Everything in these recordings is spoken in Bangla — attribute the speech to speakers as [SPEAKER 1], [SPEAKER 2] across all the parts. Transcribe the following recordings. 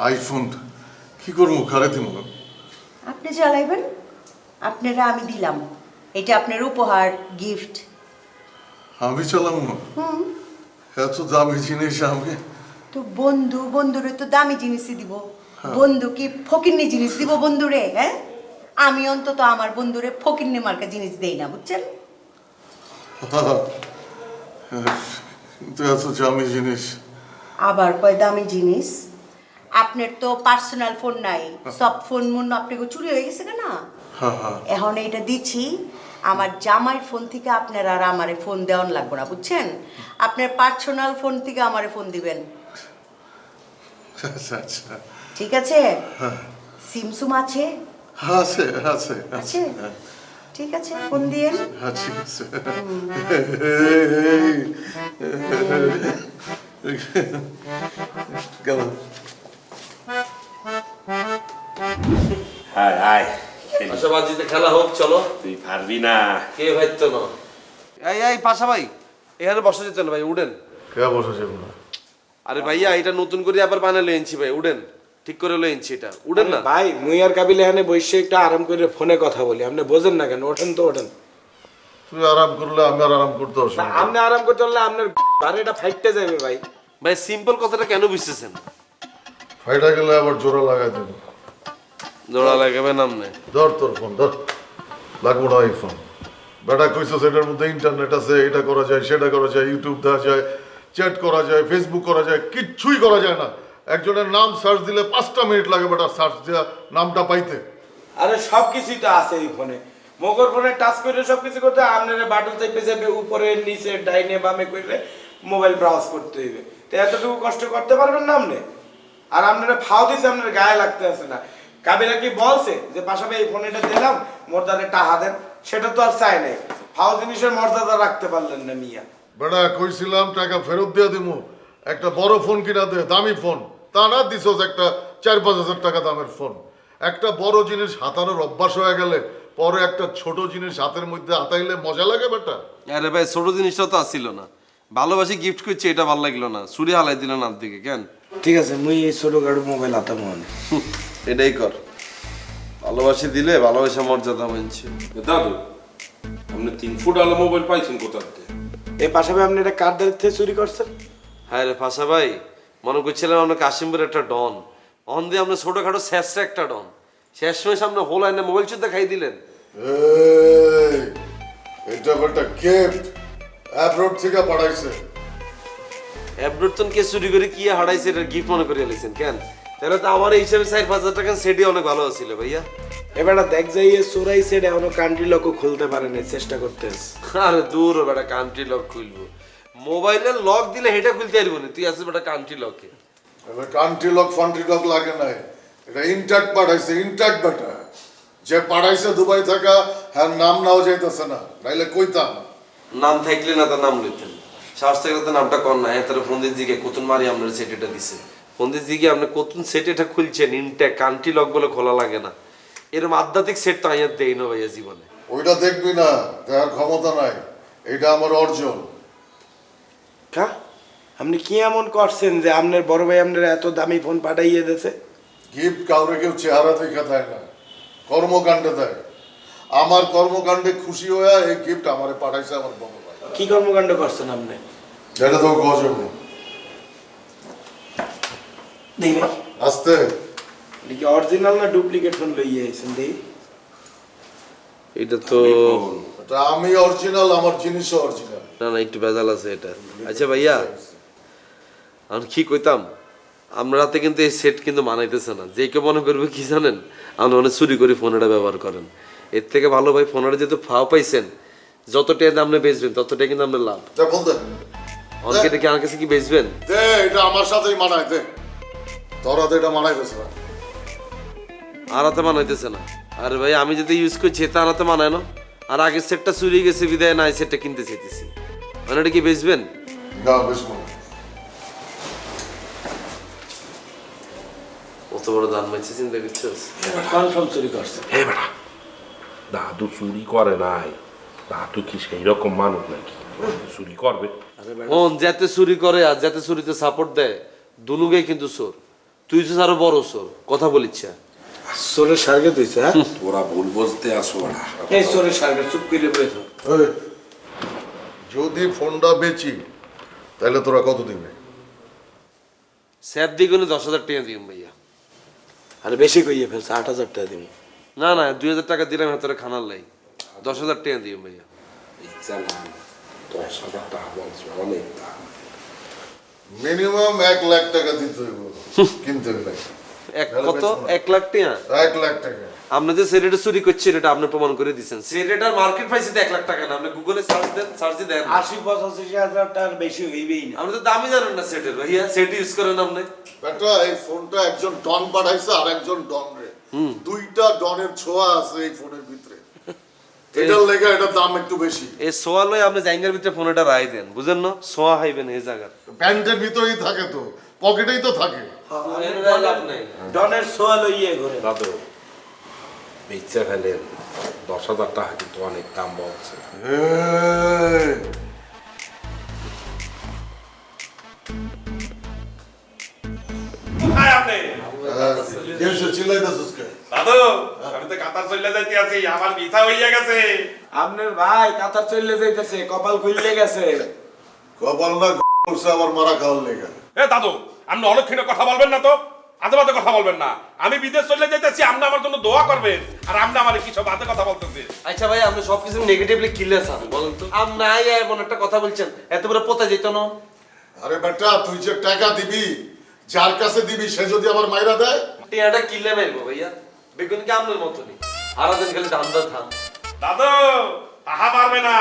[SPEAKER 1] আইফোন কি করব কারে দিব
[SPEAKER 2] আপনি চালাইবেন আপনারা আমি দিলাম। এটা আপনার উপহার গিফট
[SPEAKER 1] আমি চালাম না? এত দামি জিনিস আমি।
[SPEAKER 2] তো বন্ধু বন্ধুরে তো দামি জিনিসই দিব। বন্ধু কি ফকিন্নি জিনিস দিব বন্ধুরে হ্যাঁ? আমি অন্তত আমার বন্ধুরে ফকিন্নি মার্কা জিনিস দেই না বুঝছেন?
[SPEAKER 1] কিন্তু এত দামি জিনিস।
[SPEAKER 2] আবার কয় দামি জিনিস? আপনার তো পার্সোনাল ফোন নাই সব ফোন মন আপনাকে চুরি হয়ে গেছে না
[SPEAKER 1] হ্যাঁ হ্যাঁ
[SPEAKER 2] এখন এটা দিচ্ছি আমার জামাই ফোন থেকে আপনার আর আমারে ফোন দেওয়ান লাগবে না বুঝছেন আপনার পার্সোনাল ফোন থেকে আমারে ফোন দিবেন
[SPEAKER 1] আচ্ছা আচ্ছা
[SPEAKER 2] ঠিক আছে সিমসুম আছে
[SPEAKER 1] আছে আছে
[SPEAKER 2] আছে ঠিক আছে ফোন দিয়ে
[SPEAKER 1] হ্যাঁ ঠিক আছে গেল
[SPEAKER 3] আচ্ছা খেলা হোক চলো।
[SPEAKER 4] তুই পারবি না।
[SPEAKER 3] কে ভাইতো না? এই এই পাশা ভাই এখানে বসা যেত না ভাই উঠেন।
[SPEAKER 1] কে বসে যাব না
[SPEAKER 3] আরে ভাইয়া এটা নতুন করে আবার বানালে ভাই উঠেন। ঠিক করে এটা। উঠেন না।
[SPEAKER 5] ভাই মুই আর কাবিল এখানে বসে একটু আরাম করে ফোনে কথা বলি। আপনি বোঝেন না কেন? ওঠেন তো ওঠেন।
[SPEAKER 1] তুই আরাম করলে আমি আর আরাম করতে অসুবিধা
[SPEAKER 5] আপনি আরাম করতে পারলে আপনার বাড়িটা ফাইটতে যাবে ভাই।
[SPEAKER 3] ভাই সিম্পল কথাটা কেন বুঝতেছেন?
[SPEAKER 1] ফাইটা গেলে আবার জোড়া লাগাই দেবো।
[SPEAKER 3] জোড়া লাগাবে নামনে
[SPEAKER 1] ধর তোর ফোন ধর। লাগবো না এই ফোন বেটা কইছো সেটার মধ্যে ইন্টারনেট আছে এটা করা যায় সেটা করা যায় ইউটিউব দেওয়া যায় চ্যাট করা যায় ফেসবুক করা যায় কিচ্ছুই করা যায় না। একজনের নাম সার্চ দিলে পাঁচটা মিনিট লাগে বেটা সার্চ দেওয়া নামটা পাইতে।
[SPEAKER 5] আরে সব কিছুই তো আছে এই ফোনে মগর ফোনে টাচ করে সব কিছু করতে আপনার বাটন চেপে চেপে উপরে নিচে ডাইনে বামে করে মোবাইল ব্রাউজ করতে হইবে। তো এতটুকু কষ্ট করতে পারবেন না আপনি? আর আপনারা ফাও দিছে আপনার গায়ে লাগতে আছে না। কাবিলা কি বলছে যে পাশাপাশি এই ফোনটা দিলাম মর্যাদা টাহা দেন সেটা তো আর চাই নাই। ফাও জিনিসের মর্যাদা রাখতে পারলেন না মিয়া।
[SPEAKER 1] বেটা কইছিলাম টাকা ফেরত দিয়ে দিমু। একটা বড় ফোন কিনা দে দামি ফোন। তা না দিছস একটা চার পাঁচ হাজার টাকা দামের ফোন। একটা বড় জিনিস হাতানোর অভ্যাস হয়ে গেলে পরে একটা ছোট জিনিস হাতের মধ্যে হাতাইলে মজা লাগে বেটা।
[SPEAKER 3] আরে ভাই ছোট জিনিসটা তো আসছিল না। ভালোবাসি গিফট করছি এটা ভালো লাগল না। ছুরি হালাই দিল না দিকে কেন?
[SPEAKER 5] ঠিক আছে মুই এই ছোট গাড়ি মোবাইল হাতে মনে
[SPEAKER 3] এটাই কর। ভালোবাসি দিলে ভালোবাসা মর্যাদা মানছে
[SPEAKER 4] দাদু আপনি তিন ফুট আলো মোবাইল পাইছেন কোথার থেকে?
[SPEAKER 5] এই ভাই আপনি এটা কার থেকে চুরি করছেন?
[SPEAKER 3] হ্যাঁ রে ফাঁসা ভাই মনে করছিলাম আমরা কাশিমপুর একটা ডন। অন দিয়ে আমরা ছোটখাটো শেষটা একটা ডন। শেষ সময় সামনে হোল আইনে মোবাইল চুদ্ধা খাই দিলেন।
[SPEAKER 1] এটা বেটা গিফট অ্যাব্রোড থেকে পাঠাইছে?
[SPEAKER 3] অ্যাব্রুটন কে চুরি করে কি হারাইছে এটা গিফট মনে করে এলেছেন কেন? তাহলে তো আমার এই হিসাবে চার পাঁচ হাজার টাকা সেটি অনেক ভালো ছিল ভাইয়া।
[SPEAKER 5] এবারটা দেখ যাই চোরাই সেট এখনও কান্ট্রি লকও খুলতে পারে না চেষ্টা করতেছে।
[SPEAKER 3] আরে দূর বেটা কান্ট্রি লক খুলবো। মোবাইলের লক দিলে হেটা খুলতে পারব না তুই আসিস বেটা কান্ট্রি লকে
[SPEAKER 1] এবার কান্ট্রি লক ফান্ট্রি লক লাগে নাই। এটা পাঠাইছে ইনট্যাক্ট বেটা। যে পাঠাইছে দুবাই থাকা হ্যাঁ নাম নাও যাইতেছে না নাইলে কইতাম।
[SPEAKER 3] নাম থাকলে না তার নাম লইতেন। সাহস থাকলে তো নামটা কর না হ্যাঁ তাহলে ফোন দিয়ে জিগে কতুন মারি আপনার সেট এটা দিছে? দিয়ে জিগে আপনি কতুন সেট এটা খুলছেন? ইনটেক কান্ট্রি লক বলে খোলা লাগে না। এরকম আধ্যাত্মিক সেট তো আইয়ার দেই না ভাইয়া জীবনে।
[SPEAKER 1] ওইটা দেখবি না দেওয়ার ক্ষমতা নাই। এটা আমার অর্জন।
[SPEAKER 5] কা? আপনি কি এমন করছেন যে আপনার বড় ভাই আপনার এত দামি ফোন পাঠাইয়ে দিয়েছে?
[SPEAKER 1] গিফট কাউরে কেউ চেহারা দেখে দেয় না। কর্মকাণ্ডে দেয়। আমার কর্মকাণ্ডে খুশি হয়ে এই গিফট আমারে পাঠাইছে আমার বড় ভাই।
[SPEAKER 5] কি কর্মকাণ্ড করছেন আপনি?
[SPEAKER 1] যেটা তো গজব।
[SPEAKER 5] দেই ভাই
[SPEAKER 1] আস্তে।
[SPEAKER 5] আপনি কি অরিজিনাল না ডুপ্লিকেট ফোন লইয়ে আইছেন দেই?
[SPEAKER 3] এটা তো
[SPEAKER 1] এটা আমি অরিজিনাল আমার জিনিসও অরিজিনাল
[SPEAKER 3] না না একটু ভেজাল আছে এটা। আচ্ছা ভাইয়া আমি কি কইতাম? আমরা রাতে কিন্তু এই সেট কিন্তু মানাইতেছে না। যে কেউ মনে করবে কি জানেন? আপনি মনে চুরি করে ফোনটা ব্যবহার করেন। এর থেকে ভালো ভাই ফোনটা যেহেতু ফাও পাইছেন যতটাই আপনি বেচবেন ততটাই কিন্তু আপনার লাভ। অনেকে দেখে আমার কাছে কি বেচবেন?
[SPEAKER 1] দে এটা আমার সাথেই মানায় দে। তোরা তো এটা মানাইতেছে না।
[SPEAKER 3] আর হাতে মানাইতেছে না। আরে ভাই আমি যদি ইউজ করছি তার হাতে মানায় না। আর আগের সেটটা চুরি গেছে বিদায় না এই সেটটা কিনতে চাইতেছি। মানে এটা কি বেচবেন?
[SPEAKER 1] না মনে
[SPEAKER 3] অত বড় দান মাইছে চিন্তা করছিস?
[SPEAKER 5] কনফার্ম চুরি করছেন
[SPEAKER 4] হে বেটা দাদু চুরি করে নাই। দাদু কি সেই রকম মানুষ নাকি? চুরি করবে।
[SPEAKER 3] হন যাতে চুরি করে আর যাতে চুরিতে সাপোর্ট দেয় দুনুগেই কিন্তু চোর। তুই তো আরও বড় সর কথা বলিচ্ছা
[SPEAKER 5] সোরের সার্গে তুইছে হ্যাঁ?
[SPEAKER 4] তোরা ভুল বুঝতে আসো না।
[SPEAKER 5] এই সোরের সার্গে চুপ করে বসে
[SPEAKER 1] যদি ফোনটা বেচি তাহলে তোরা কত দিবে?
[SPEAKER 3] স্যার দিগুনে দশ হাজার টাকা দিম ভাইয়া।
[SPEAKER 5] আরে বেশি কইয়ে ফেলছে আট হাজার টাকা দিবি।
[SPEAKER 3] না না দুই হাজার টাকা দিলাম হাতের খানার লাই। দশ হাজার টাকা দিম ভাইয়া।
[SPEAKER 4] ইচ্ছা না দশ হাজার টাকা বলছো অনেক দাম।
[SPEAKER 1] মিনিমাম এক লাখ টাকা দিতে হইব। কিনতে হইলে।
[SPEAKER 3] এক কত? এক লাখ টাকা
[SPEAKER 1] এক লাখ টাকা।
[SPEAKER 3] আপনি যে সেরেটা চুরি করছেন এটা আপনি প্রমাণ করে দিচ্ছেন সেরেটার মার্কেট প্রাইস এক লাখ টাকা না। আপনি গুগলে সার্চ দেন সার্চ দেন।
[SPEAKER 5] আশি পঁচাশি হাজার টাকার বেশি হইবেই না।
[SPEAKER 3] আপনি তো দামি জানেন না সেটের ভাইয়া সেট ইউজ করেন আপনি।
[SPEAKER 1] বেটা এই ফোনটা একজন ডন পাঠাইছে আর একজন ডন রে। দুইটা ডনের ছোঁয়া আছে এই ফোনের ভিতরে। এটার লেগা এটার দাম একটু বেশি।
[SPEAKER 3] এই সোয়া লয় আপনি জাইঙ্গার ভিতরে ফোনটা রাই দেন বুঝেন না? সোয়া হাইবেন এই জায়গা
[SPEAKER 1] প্যান্টের ভিতরেই থাকে তো পকেটেই তো থাকে।
[SPEAKER 5] ডনের সোয়া লইয়ে ঘুরে।
[SPEAKER 4] দাদু বেচে ফেলেন দশ হাজার টাকা কিন্তু অনেক দাম বলছে
[SPEAKER 6] কাতার চলে যাইতে আছি আমার হইয়া গেছে।
[SPEAKER 5] আপনার ভাই কাতার চলে যাইতেছে কপাল খুললে গেছে।
[SPEAKER 1] কপাল না করছে আমার মারা খাওয়ার লেগে।
[SPEAKER 6] এ দাদু আপনি অলক্ষণে কথা বলবেন না তো আজে বাজে কথা বলবেন না। আমি বিদেশ চলে যাইতেছি আপনি আমার জন্য দোয়া করবেন আর আপনি আমার কি সব বাজে কথা বলতেছে
[SPEAKER 3] আচ্ছা ভাই আপনি সবকিছু নেগেটিভলি কিলে চান বলেন তো। আম নাই এমন একটা কথা বলছেন এত বড় পোতা যেত না।
[SPEAKER 1] আরে বেটা তুই যে টাকা দিবি যার কাছে দিবি সে যদি আমার মাইরা দেয়?
[SPEAKER 3] টিয়াটা কিলে মারবো ভাইয়া। বেগুন কি আপনার মতনই সারা দিন খালি ধান ধান।
[SPEAKER 6] দাদু তাহা মারবে না।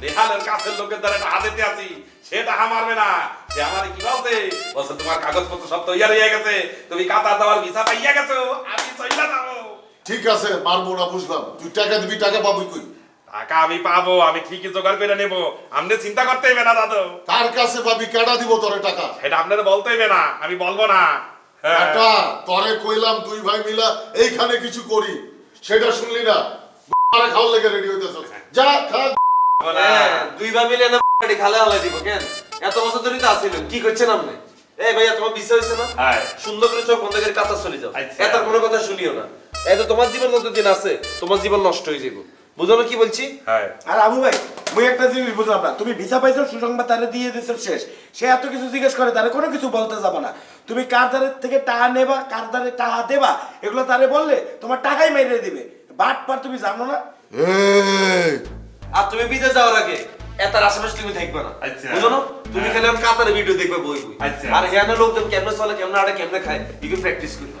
[SPEAKER 6] নেহালের কাছের লোকের দ্বারা টাহা দিতে আছি সে টাহা মারবে না। সে আমার কি বলছে? বলছে তোমার কাগজপত্র সব তৈরি হয়ে গেছে। তুমি কাতার দেওয়ার ভিসা পাইয়া গেছো। আমি চলে যাব।
[SPEAKER 1] ঠিক আছে মারবো না বুঝলাম। তুই টাকা দিবি টাকা পাবি কই?
[SPEAKER 6] টাকা আমি পাবো আমি ঠিকই জোগাড় করে নেব। আপনি চিন্তা করতে হবে না দাদু।
[SPEAKER 1] কার কাছে পাবি কেডা দিব তোরে টাকা?
[SPEAKER 6] এটা আপনার বলতে হবে না আমি বলব না। হ্যাঁ।
[SPEAKER 1] বেটা তরে কইলাম দুই ভাই মিলা এইখানে কিছু করি। সেটা শুনলি না? মারা খাওয়ার লেগে রেডি হইতেছ। যা খা।
[SPEAKER 3] হ্যাঁ, দুই ভাই মিলে না গাড়ি খালে হালাই দিব কেন? এত বছর ধরে তো কি করছেন আপনি? এই ভাইয়া তোমার বিষয় হয়েছে না?
[SPEAKER 6] হ্যাঁ।
[SPEAKER 3] সুন্দর করে চোখ বন্ধ করে কাতা চলে যাও।
[SPEAKER 6] আচ্ছা।
[SPEAKER 3] এত কোনো কথা শুনিও না। এই তো তোমার জীবন যতদিন আছে তোমার জীবন নষ্ট হয়ে যাবে বুঝো না কি বলছি?
[SPEAKER 6] হ্যাঁ।
[SPEAKER 5] আর আবু ভাই মুই একটা জিনিস বুঝলাম না। তুমি ভিসা পাইছো সুসংবাদ তারে দিয়ে দিছো শেষ। সে এত কিছু জিজ্ঞেস করে তারে কোনো কিছু বলতে যাবে না। তুমি কার দ্বারে থেকে টাকা নেবা কার দ্বারে টাকা দেবা এগুলো তারে বললে তোমার টাকাই মেরে দিবে। বাট পার তুমি জানো না?
[SPEAKER 3] আর তুমি বিদেশ যাওয়ার আগে এতার আশেপাশে তুমি থাকবে না।
[SPEAKER 6] আচ্ছা।
[SPEAKER 3] বুঝো না? তুমি খালি আমি কাতারে ভিডিও দেখবে বই বই।
[SPEAKER 6] আচ্ছা।
[SPEAKER 3] আর এখানে লোকজন কেমনে চলে কেমনে আড়ে কেমনে খায় এগুলো প্র্যাকটিস করবে